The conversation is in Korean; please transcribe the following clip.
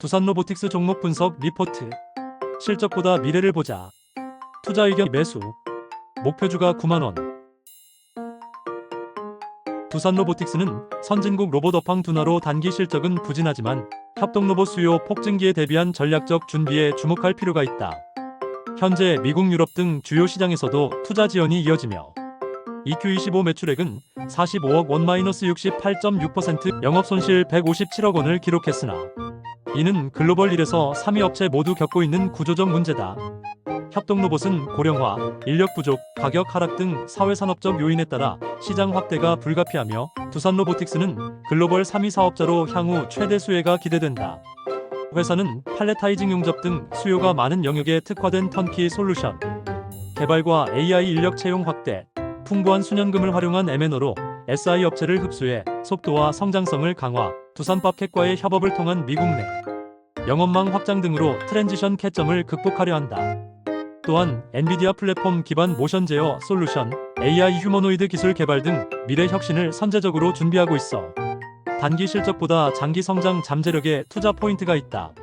두산 로보틱스 종목 분석 리포트. 실적보다 미래를 보자. 투자 의견 매수. 목표주가 9만원. 두산 로보틱스는 선진국 로봇 업황 둔화로 단기 실적은 부진하지만 협동 로봇 수요 폭증기에 대비한 전략적 준비에 주목할 필요가 있다. 현재 미국 유럽 등 주요 시장에서도 투자 지원이 이어지며 EQ25 매출액은 45억 원 마이너스 68.6% 영업 손실 157억 원을 기록했으나 이는 글로벌 1에서 3위 업체 모두 겪고 있는 구조적 문제다. 협동 로봇은 고령화, 인력 부족, 가격 하락 등 사회 산업적 요인에 따라 시장 확대가 불가피하며 두산 로보틱스는 글로벌 3위 사업자로 향후 최대 수혜가 기대된다. 회사는 팔레타이징 용접 등 수요가 많은 영역에 특화된 턴키 솔루션, 개발과 AI 인력 채용 확대, 풍부한 수년금을 활용한 M&O로 SI 업체를 흡수해 속도와 성장성을 강화, 두산밥캣과의 협업을 통한 미국 내 영업망 확장 등으로 트랜지션 캐점을 극복하려 한다. 또한 엔비디아 플랫폼 기반 모션 제어 솔루션, AI 휴머노이드 기술 개발 등 미래 혁신을 선제적으로 준비하고 있어 단기 실적보다 장기 성장 잠재력에 투자 포인트가 있다.